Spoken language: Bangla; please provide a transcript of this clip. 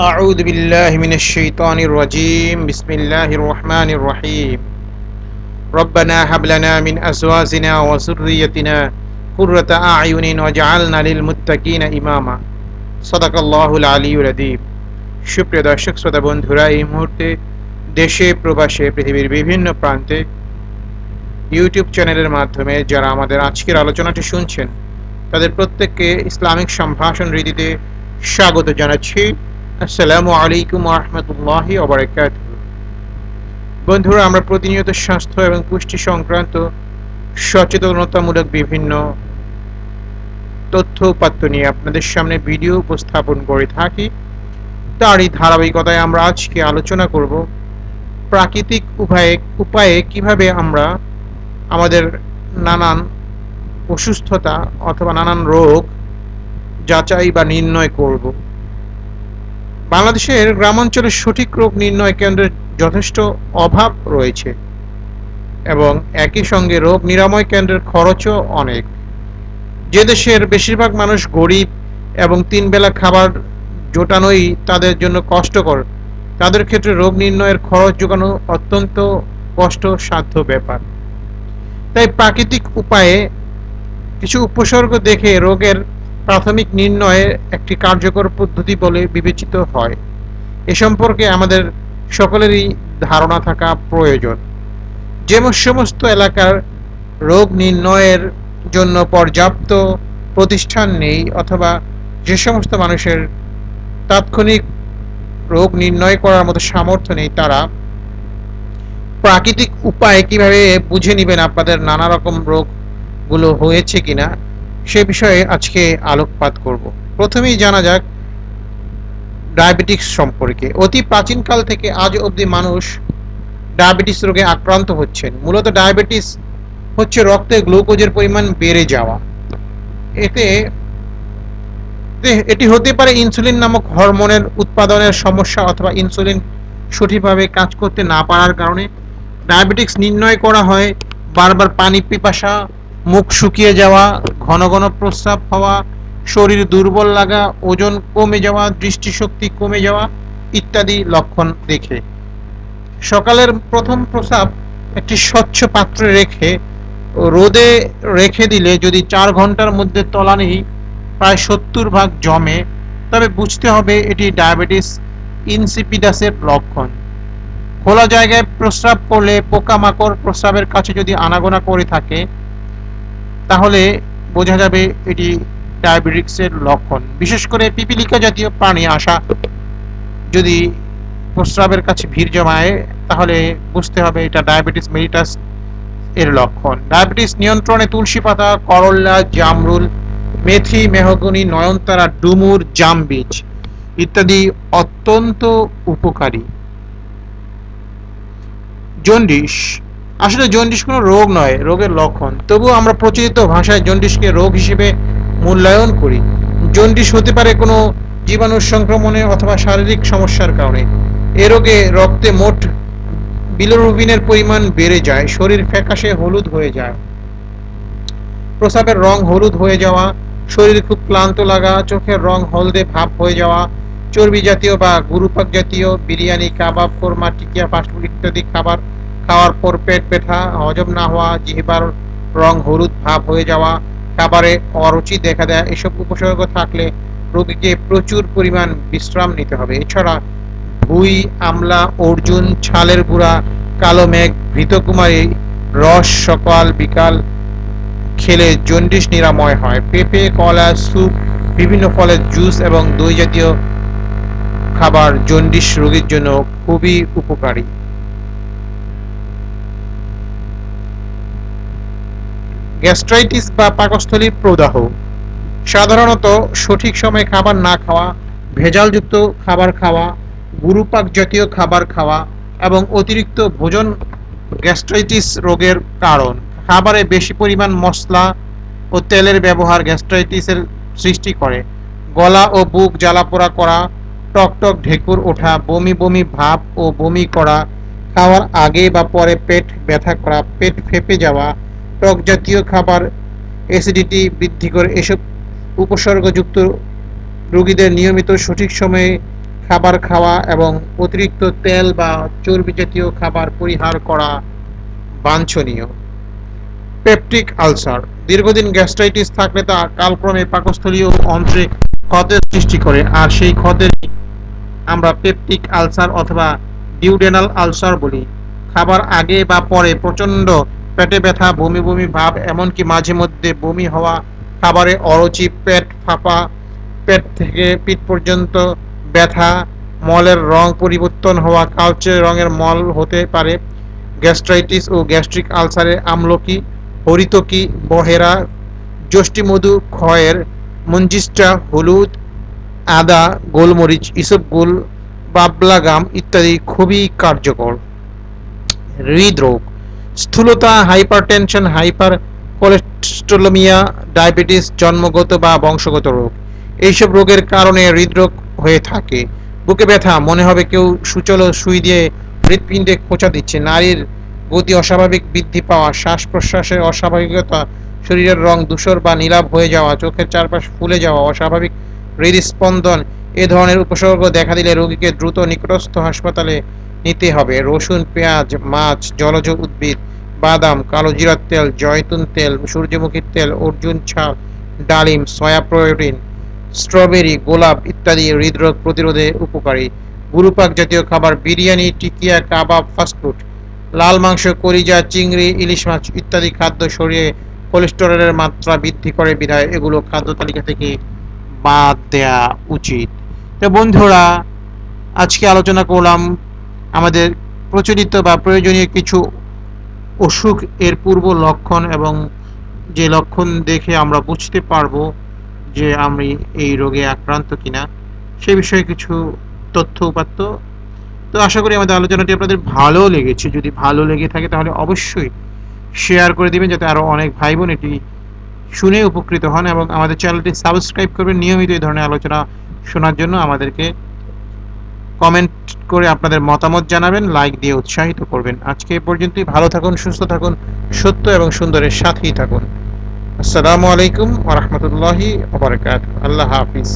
أعوذ بالله من الشيطان الرجيم بسم الله الرحمن الرحيم ربنا هب لنا من أزواجنا وذريتنا قرة أعين واجعلنا للمتقين إماما صدق الله العلي العظيم সুপ্রিয় দর্শক শ্রোতা বন্ধুরা এই মুহূর্তে দেশে প্রবাসে পৃথিবীর বিভিন্ন প্রান্তে ইউটিউব চ্যানেলের মাধ্যমে যারা আমাদের আজকের আলোচনাটি শুনছেন তাদের প্রত্যেককে ইসলামিক সম্ভাষণ রীতিতে স্বাগত জানাচ্ছি আসসালামু আলাইকুম রহমতুল্লাহি ওবরাকাত বন্ধুরা, আমরা প্রতিনিয়ত স্বাস্থ্য এবং পুষ্টি সংক্রান্ত সচেতনতামূলক বিভিন্ন তথ্য উপাত্ত নিয়ে আপনাদের সামনে ভিডিও উপস্থাপন করে থাকি। তারই ধারাবাহিকতায় আমরা আজকে আলোচনা করব প্রাকৃতিক উপায়ে উপায়ে কীভাবে আমরা আমাদের নানান অসুস্থতা অথবা নানান রোগ যাচাই বা নির্ণয় করব। বাংলাদেশের গ্রামাঞ্চলে সঠিক রোগ নির্ণয় কেন্দ্রের যথেষ্ট অভাব রয়েছে এবং একই সঙ্গে রোগ নিরাময় কেন্দ্রের খরচও অনেক। যে দেশের বেশিরভাগ মানুষ গরিব এবং তিন বেলা খাবার জোটানোই তাদের জন্য কষ্টকর, তাদের ক্ষেত্রে রোগ নির্ণয়ের খরচ যোগানো অত্যন্ত কষ্টসাধ্য ব্যাপার। তাই প্রাকৃতিক উপায়ে কিছু উপসর্গ দেখে রোগের প্রাথমিক নির্ণয়ের একটি কার্যকর পদ্ধতি বলে বিবেচিত হয়। এ সম্পর্কে আমাদের সকলেরই ধারণা থাকা প্রয়োজন। যে সমস্ত এলাকার রোগ নির্ণয়ের জন্য পর্যাপ্ত প্রতিষ্ঠান নেই অথবা যে সমস্ত মানুষের তাৎক্ষণিক রোগ নির্ণয় করার মতো সামর্থ্য নেই তারা প্রাকৃতিক উপায়ে কীভাবে বুঝে নেবেন আপনাদের নানা রকম রোগগুলো হয়েছে কিনা? সে বিষয়ে আজকে আলোকপাত করব। প্রথমেই জানা যাক ডায়াবেটিক্স সম্পর্কে। অতি প্রাচীনকাল থেকে আজ অবধি মানুষ ডায়াবেটিস রোগে আক্রান্ত হচ্ছেন। মূলত ডায়াবেটিস হচ্ছে রক্তে গ্লুকোজের পরিমাণ বেড়ে যাওয়া। এতে এটি হতে পারে ইনসুলিন নামক হরমোনের উৎপাদনের সমস্যা অথবা ইনসুলিন সঠিকভাবে কাজ করতে না পারার কারণে। ডায়াবেটিক্স নির্ণয় করা হয় বারবার পানি পিপাসা মুখ শুকিয়ে যাওয়া, ঘন ঘন প্রস্রাব হওয়া, শরীর দুর্বল লাগা, ওজন কমে যাওয়া, দৃষ্টিশক্তি কমে যাওয়া ইত্যাদি লক্ষণ দেখে। সকালের প্রথম প্রস্রাব একটি স্বচ্ছ পাত্রে রেখে, রোদে রেখে দিলে যদি চার ঘণ্টার মধ্যে তলানি প্রায় সত্তর ভাগ জমে, তবে বুঝতে হবে এটি ডায়াবেটিস ইনসিপিডাসের লক্ষণ। খোলা জায়গায় প্রস্রাব করলে পোকামাকড় প্রস্রাবের কাছে যদি আনাগোনা করে থাকে তাহলে বোঝা যাবে এটি ডায়াবেটিক্সের লক্ষণ। বিশেষ করে পিপিলিকা জাতীয় প্রাণী আসা। যদি প্রস্রাবের কাছে ভিড় জমায়, তাহলে বুঝতে হবে এটা ডায়াবেটিস মেরিটাস এর লক্ষণ। ডায়াবেটিস নিয়ন্ত্রণে তুলসী পাতা করল্লা জামরুল, মেথি, মেহগনি, নয়নতারা, ডুমুর জাম বীজ ইত্যাদি অত্যন্ত উপকারী। জন্ডিস আসলে জন্ডিস কোনো রোগ নয়, রোগের লক্ষণ। তবুও আমরা প্রচলিত ভাষায় জন্ডিসকে রোগ হিসেবে মূল্যায়ন করি। জন্ডিস হতে পারে কোনো জীবাণু সংক্রমণে অথবা শারীরিক সমস্যার কারণে। এ রোগে রক্তে মোট বিলোরুবিনের পরিমাণ বেড়ে যায়, শরীর ফ্যাকাশে হলুদ হয়ে যায়। প্রসাবের রং হলুদ হয়ে যাওয়া, শরীর খুব ক্লান্ত লাগা, চোখের রং হলদে ভাব হয়ে যাওয়া, চর্বি জাতীয় বা গুরুপাক জাতীয়, বিরিয়ানি, কাবাব, কোরমা, টিকিয়া ফাস্টফুড ইত্যাদি খাবার খাওয়ার পর পেট ব্যথা, হজম না হওয়া, জিহবার রং হলুদ ভাব হয়ে যাওয়া, খাবারে অরুচি দেখা দেয়, এসব উপসর্গ থাকলে রোগীকে প্রচুর পরিমাণ বিশ্রাম নিতে হবে। এছাড়া ভুই, আমলা, অর্জুন, ছালের গুঁড়া, কালো মেঘ, ভৃতকুমারী, রস, সকাল, বিকাল খেলে জন্ডিস নিরাময় হয়। পেঁপে, কলা, স্যুপ, বিভিন্ন ফলের জুস এবং দই জাতীয় খাবার জন্ডিস রোগীর জন্য খুবই উপকারী। গ্যাস্ট্রাইটিস বা পাকস্থলীর প্রদাহ। সাধারণত সঠিক সময়ে খাবার না খাওয়া, ভেজালযুক্ত খাবার খাওয়া, গুরুপাক জাতীয় খাবার খাওয়া এবং অতিরিক্ত ভোজন গ্যাস্ট্রাইটিস রোগের কারণ। খাবারে বেশি পরিমাণ মশলা ও তেলের ব্যবহার গ্যাস্ট্রাইটিসের সৃষ্টি করে। গলা ও বুক জ্বালাপোড়া করা, টকটক ঢেকুর ওঠা, বমি বমি ভাব ও বমি করা, খাওয়ার আগে বা পরে পেট ব্যথা করা, পেট ফেপে যাওয়া টক জাতীয় খাবার অ্যাসিডিটি বৃদ্ধি করে এসব উপসর্গযুক্ত রোগীদের নিয়মিত সঠিক সময়ে খাবার খাওয়া এবং অতিরিক্ত তেল বা চর্বি জাতীয় খাবার পরিহার করা বাঞ্ছনীয়। Peptic ulcer. দীর্ঘদিন গ্যাস্ট্রাইটিস থাকলে তা কালক্রমে পাকস্থলীয় অন্ত্রে ক্ষতের সৃষ্টি করে, আর সেই ক্ষতের আমরা পেপটিক আলসার অথবা ডিউডেনাল আলসার বলি। খাবার আগে বা পরে প্রচণ্ড পেটে ব্যথা, বমি বমি ভাব, এমনকি মাঝে মধ্যে বমি হওয়া, খাবারে অরুচি, পেট ফাঁপা, পেট থেকে পিঠ পর্যন্ত ব্যথা, মলের রং পরিবর্তন হওয়া কালচে রঙের মল হতে পারে, গ্যাস্ট্রাইটিস ও গ্যাস্ট্রিক আলসারের আমলকি, হরিতকি, বহেরা যষ্টিমধু ক্ষয়ের, মঞ্জিষ্টা, হলুদ, আদা, গোলমরিচ ইসবগুল বাবলাগাম ইত্যাদি খুবই কার্যকর। হৃদরোগ। স্থূলতা, হাইপারটেনশন হাইপার কোলেস্টেরোলিমিয়া ডায়াবেটিস, জন্মগত বা বংশগত রোগ। এইসব রোগের কারণে হৃদরোগ হয়ে থাকে। বুকে ব্যথা, মনে হবে কেউ সুচলো সুই দিয়ে হৃৎপিণ্ডে খোঁচা দিচ্ছে। নারীর গতি অস্বাভাবিক বৃদ্ধি পাওয়া শ্বাস প্রশ্বাসের অস্বাভাবিকতা, শরীরের রং ধূসর বা নীলাভ হয়ে যাওয়া, চোখের চারপাশ ফুলে যাওয়া, অস্বাভাবিক হৃদস্পন্দন এ ধরনের উপসর্গ দেখা দিলে রোগীকে দ্রুত নিকটস্থ হাসপাতালে নিতে হবে। রসুন, পেঁয়াজ, মাছ, জলজ উদ্ভিদ, বাদাম, কালো জিরার তেল, জয়তুন তেল সূর্যমুখীর তেল, অর্জুন ছাল, ডালিম, সয়া প্রোটিন, স্ট্রবেরি, গোলাপ ইত্যাদি হৃদরোগ প্রতিরোধে উপকারী। গুরুপাক জাতীয় খাবার, বিরিয়ানি, টিকিয়া, কাবাব ফাস্টফুড লাল মাংস, কলিজা, চিংড়ি, ইলিশ মাছ ইত্যাদি খাদ্য শরীরে কোলেস্টেরলের মাত্রা বৃদ্ধি করে বিধায় এগুলো খাদ্য তালিকা থেকে বাদ দেয়া উচিত। তো বন্ধুরা, আজকে আলোচনা করলাম আমাদের প্রচলিত বা প্রয়োজনীয় কিছু অসুখ এর পূর্ব লক্ষণ এবং যে লক্ষণ দেখে আমরা বুঝতে পারব যে আমি এই রোগে আক্রান্ত কিনা, সে বিষয়ে কিছু তথ্য উপাত্ত। তো আশা করি আমাদের আলোচনাটি আপনাদের ভালো লেগেছে। যদি ভালো লেগে থাকে তাহলে অবশ্যই শেয়ার করে দিবেন যাতে আরও অনেক ভাই বোন এটি শুনে উপকৃত হন এবং আমাদের চ্যানেলটি সাবস্ক্রাইব করবেন। নিয়মিত এই ধরনের আলোচনা শোনার জন্য আমাদেরকে কমেন্ট করে আপনাদের মতামত জানাবেন লাইক দিয়ে উৎসাহিত করবেন। আজকে এ পর্যন্তই। ভালো থাকুন, সুস্থ থাকুন, সত্য এবং সুন্দরের সাথেই থাকুন। আসসালামু আলাইকুম ওরহমতুল্লাহি আল্লাহ হাফিজ।